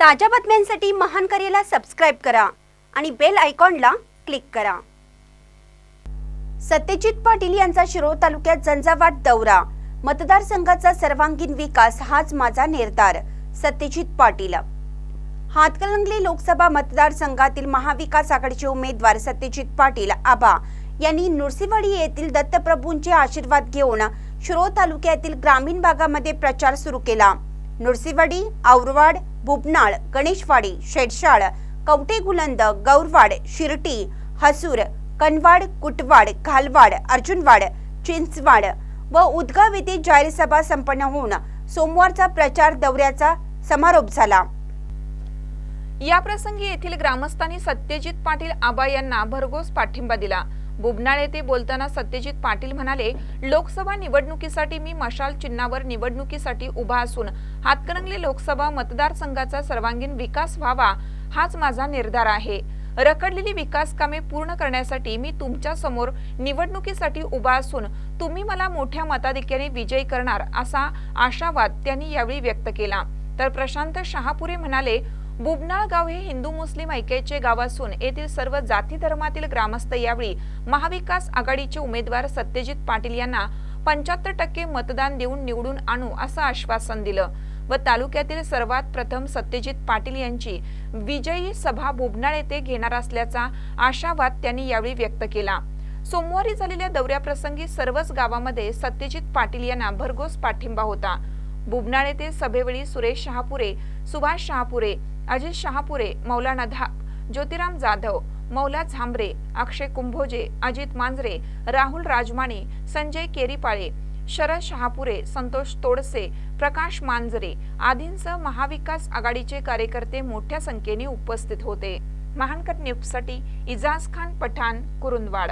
ताज्या बातम्यांसाठी महान करेला सबस्क्राईब करा आणि बेल आयकॉनला क्लिक करा. सत्यजित पाटील यांचा शिरोळ तालुक्यात झंझावाट दौरा. मतदारसंघाचा सर्वांगीण विकास हाच माझा निर्धार सत्यजित पाटील. हातकलंगले लोकसभा मतदारसंघातील महाविकास आघाडीचे उमेदवार सत्यजित पाटील आबा यांनी नुरसिवाडी येथील दत्तप्रभूंचे आशीर्वाद घेऊन शिरोळ तालुक्यातील ग्रामीण भागामध्ये प्रचार सुरू केला. नृसिंहवाडी औरवाड बुबनाळ गणेशवाडी शेडशाळ कवटे गुलंद गौरवाड शिर्टी हसूर कनवाड कुटवाड घालवाड अर्जुनवाड चिंचवाड व उदगाव येथे जाहीर सभा संपन्न होऊन सोमवारचा प्रचार दौऱ्याचा समारोप झाला. या प्रसंगी येथील ग्रामस्थांनी सत्यजित पाटील आबा यांना भरघोस पाठिंबा दिला. बुबनाळ येथे बोलताना सत्यजित पाटील म्हणाले लोकसभा निवडणुकीसाठी मी मशाल चिन्हावर निवडणुकीसाठी उभा असून हातकणंगले लोकसभा मतदारसंघाचा सर्वांगीण विकास व्हावा हाच माझा निर्धार आहे. रखडलेली विकास कामे पूर्ण करण्यासाठी मी तुमच्यासमोर निवडणुकीसाठी उभा असून तुम्ही मला मोठ्या मताधिक्याने विजयी करणार असा आशावाद त्यांनी यावेळी व्यक्त केला. तर प्रशांत शहापुरे म्हणाले बुबनाळ गाव हे हिंदू मुस्लिम ऐक्याचे गाव असून येथील सर्व जाती धर्मातील ग्रामस्थ यावेळी महाविकास आघाडीचे उमेदवार सत्यजित पाटील यांना पंच्याहत्तर टक्के मतदान देऊन निवडून आणू असं आश्वासन दिलं व तालुक्यातील सर्वात प्रथम सत्यजित पाटील यांची विजयी सभा बुबनाळ येथे घेणार असल्याचा आशावाद त्यांनी यावेळी व्यक्त केला. सोमवारी झालेल्या दौऱ्याप्रसंगी सर्वच गावामध्ये सत्यजित पाटील यांना भरघोस पाठिंबा होता. बुबनाळ येथे सभेवेळी सुरेश शहापुरे सुभाष शहापुरे अजित शहापुरे मौलाना धाक ज्योतिराम जाधव मौला झांबरे अक्षय कुंभोजे अजित मांजरे राहुल राजमाने संजय केरीपाळे शरद शहापुरे संतोष तोडसे प्रकाश मांजरे आदींसह महाविकास आघाडीचे कार्यकर्ते मोठ्या संख्येने उपस्थित होते. महानकट न्यूजसाठी इजाज खान पठाण कुरुंदवाड.